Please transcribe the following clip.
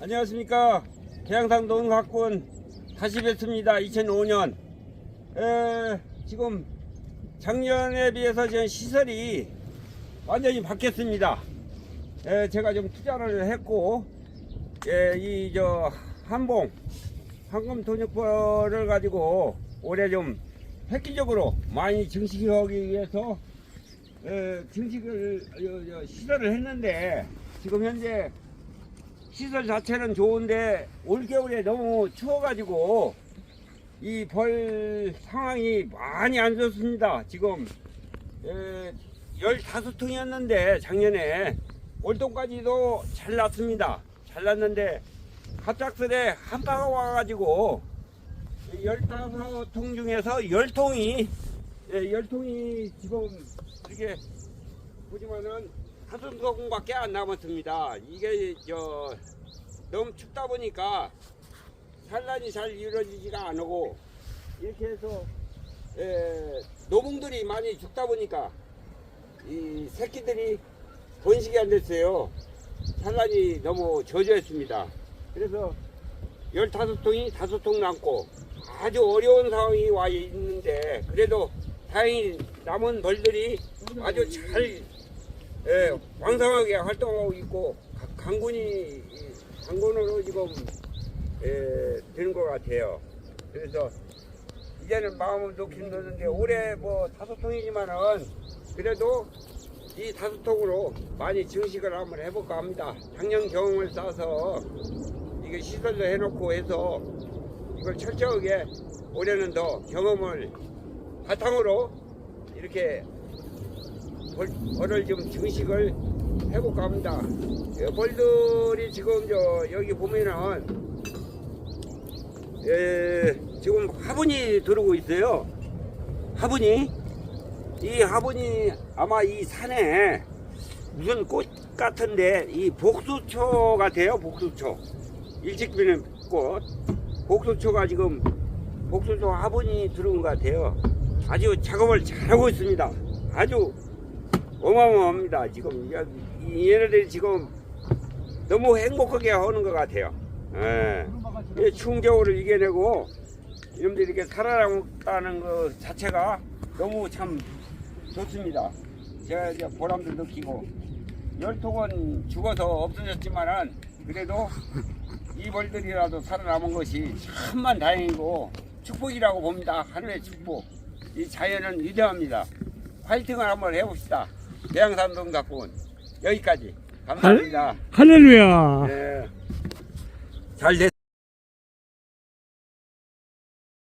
안녕하십니까. 계양산 농학군 다시 뵙습니다. 2005년. 에, 지금 작년에 비해서 지금 시설이 완전히 바뀌었습니다. 에, 제가 좀 투자를 했고, 예, 이, 저, 한봉, 황금 돈육포를 가지고 올해 좀 획기적으로 많이 증식하기 위해서 에, 증식을 어, 저, 시설을 했는데 지금 현재 시설 자체는 좋은데 올겨울에 너무 추워가지고 이 벌 상황이 많이 안 좋습니다. 지금 에, 15통이었는데 작년에 올동까지도 잘 났습니다. 잘 났는데 갑작스레 한파가 와가지고 15통 중에서 10통이 예, 10통이 지금 이렇게 보지만은 통밖에 안 남았습니다. 이게 저 너무 춥다 보니까 산란이 잘 이루어지지가 않고 이렇게 해서 에, 노봉들이 많이 죽다 보니까 이 새끼들이 번식이 안 됐어요. 산란이 너무 저조했습니다. 그래서 15통이 5통 남고 아주 어려운 상황이 와 있는데 그래도 다행히 남은 벌들이 아주 잘 예, 왕성하게 활동하고 있고 가- 강군이 강군으로 지금 예, 되는 것 같아요. 그래서 이제는 마음을 놓긴 놓는데 올해 뭐 다섯 통이지만은 그래도 이 다섯 통으로 많이 증식을 한번 해볼까 합니다. 작년 경험을 쌓아서 이게 시설도 해놓고 해서 이걸 철저하게 올해는 더 경험을 바탕으로 이렇게 벌, 벌을 좀 증식을 해볼까 합니다. 예, 벌들이 지금 저 여기 보면은 예, 지금 화분이 들어오고 있어요. 화분이 이 화분이 아마 이 산에 무슨 꽃 같은데 이 복수초 같아요. 복수초 일찍 피는 꽃 복수초가 지금 복수초 화분이 들어온 것 같아요. 아주 작업을 잘하고 있습니다. 아주 어마어마합니다. 지금 이- 얘네들이 지금 너무 행복하게 하는 것 같아요. 예. 이 추운 겨울을 이겨내고 이놈들이 이렇게 살아남았다는 것 자체가 너무 참 좋습니다. 제가 이제 보람도 느끼고 열통은 죽어서 없어졌지만은 그래도 이 벌들이라도 살아남은 것이 참만 다행이고 축복이라고 봅니다. 하루의 축복. 이 자연은 위대합니다. 화이팅을 한번 해봅시다. 대양산 동작군 여기까지 감사합니다. 할렐루야. 네. 잘 됐.